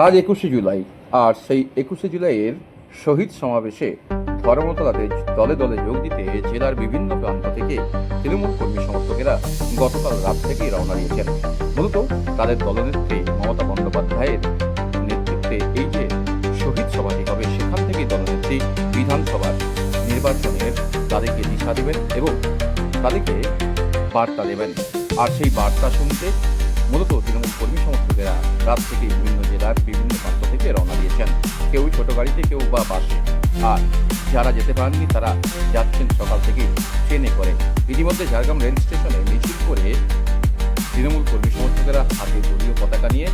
আজ একুশে জুলাই, আর সেই একুশে জুলাইয়ের শহীদ সমাবেশে ধর্মতলাতে দলে দলে যোগ দিতে জেলার বিভিন্ন প্রান্ত থেকে তৃণমূল কর্মী সমর্থকেরা গতকাল রাত থেকেই রওনা দিয়েছেন। মূলত তাদের দলনেত্রী মমতা বন্দ্যোপাধ্যায়ের নেতৃত্বে এই যে শহীদ সভাটি হবে, সেখান থেকেই দলনেত্রী বিধানসভার নির্বাচনের তাদেরকে দিশা দেবেন এবং তাদেরকে বার্তা দেবেন। আর সেই বার্তা শুনতে মূলত তৃণমূল কর্মী সমর্থকেরা রাত থেকে বিভিন্ন জেলার বিভিন্ন প্রান্ত থেকে রওনা দিয়েছেন। কেউ ছোট গাড়িতে, কেউ বা বাসে। আর যারা যেতে পারেননি, তারা যাচ্ছেন সকাল থেকেই ট্রেনে করে। ইতিমধ্যে ঝাড়গ্রাম রেল স্টেশনে মিছিল করে তৃণমূল কর্মী সমর্থকেরা হাতে দলীয় পতাকা নিয়ে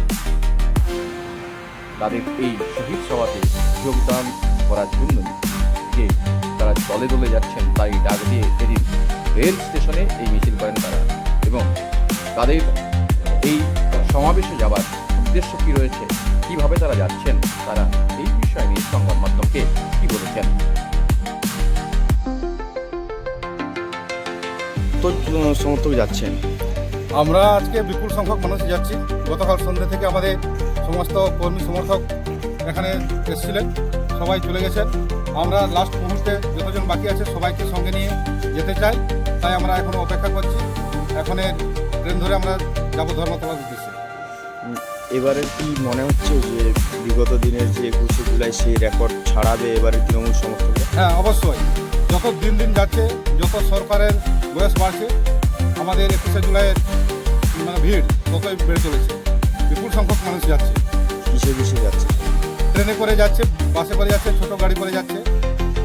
তাদের এই শহীদ সভাতে যোগদান করার জন্য যে তারা দলে দলে যাচ্ছেন, তাই ডাক দিয়ে এদিন রেল স্টেশনে এই মিছিল করেন তারা। এবং তাদের এই সমাবেশে যাওয়ার উদ্দেশ্য কী রয়েছে? কীভাবে তারা যাচ্ছেন? তারা এই বিষয় নিয়ে সংবাদ মাধ্যমকে কি বলেছেন? তো সমর্থক যাচ্ছেন। আমরা আজকে বিপুল সংখ্যক মানুষ যাচ্ছি। গতকাল সন্ধ্যে থেকে আমাদের সমস্ত কর্মী সমর্থক এখানে এসেছিলেন। সবাই চলে গেছেন। আমরা লাস্ট মুহূর্তে যতজন বাকি আছে সবাইকে সঙ্গে নিয়ে যেতে চাই। তাই আমরা এখনও অপেক্ষা করছি। এখনের ট্রেন ধরে আমরা যাব ধর্মতলার উদ্দেশ্যে এবারে কি মনে হচ্ছে যে বিগত দিনের যে একুশে জুলাই সেই রেকর্ড ছাড়াবে এবারে তৃণমূল সমর্থকরা? হ্যাঁ অবশ্যই। যত দিন দিন যাচ্ছে যত সরকারের বয়স বাড়ছে আমাদের একুশে জুলাইয়ের মানে ভিড় ততই বেড়ে চলেছে। বিপুল সংখ্যক মানুষ যাচ্ছে। কিসে কিসে যাচ্ছে? ট্রেনে করে যাচ্ছে বাসে করে যাচ্ছে ছোট গাড়ি করে যাচ্ছে।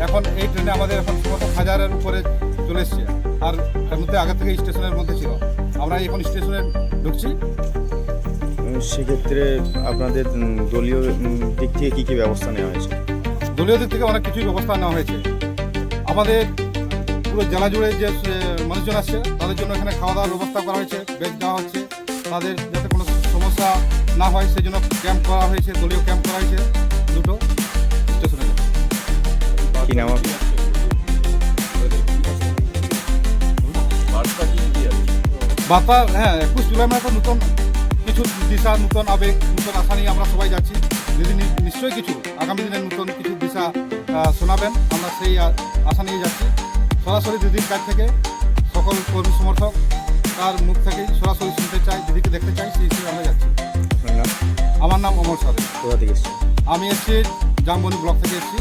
এখন এই ট্রেনে আমাদের এখন সমস্ত হাজারের উপরে চলে এসছে। আর এর মধ্যে আগে থেকে স্টেশনের মধ্যে ছিল। আমরা এখন স্টেশনে ঢুকছি। সেক্ষেত্রে আপনাদের দলীয় দিক থেকে কি কি ব্যবস্থা নেওয়া হয়েছে? দলীয় দিক থেকে অনেক কিছুই ব্যবস্থা নেওয়া হয়েছে। আমাদের পুরো জেলা জুড়ে যে মানুষজন আসছে তাদের জন্য এখানে খাওয়া দাওয়ার ব্যবস্থা করা হয়েছে বেড দেওয়া হচ্ছে। তাদের যাতে কোনো সমস্যা না হয় সেই জন্য ক্যাম্প করা হয়েছে দলীয় ক্যাম্প করা হয়েছে। দুটো স্টেশনে। কি নাম বার্তা হ্যাঁ একুশ জুলাই মানে তো নতুন কিছু দিশা নতুন আবেগ নতুন আশা নিয়ে আমরা সবাই যাচ্ছি। যদি নিশ্চয়ই কিছু আগামী দিনে নতুন কিছু দিশা শোনাবেন আমরা সেই আশা নিয়ে যাচ্ছি। সরাসরি দিদির কাছ থেকে সকল কর্মী সমর্থক তার মুখ থেকেই সরাসরি শুনতে চাই দিদিকে দেখতে চাই সেই হিসেবে আমরা যাচ্ছি। আমার নাম অমর সাদে কোথা থেকে আমি এসেছি জামবনি ব্লক থেকে এসেছি।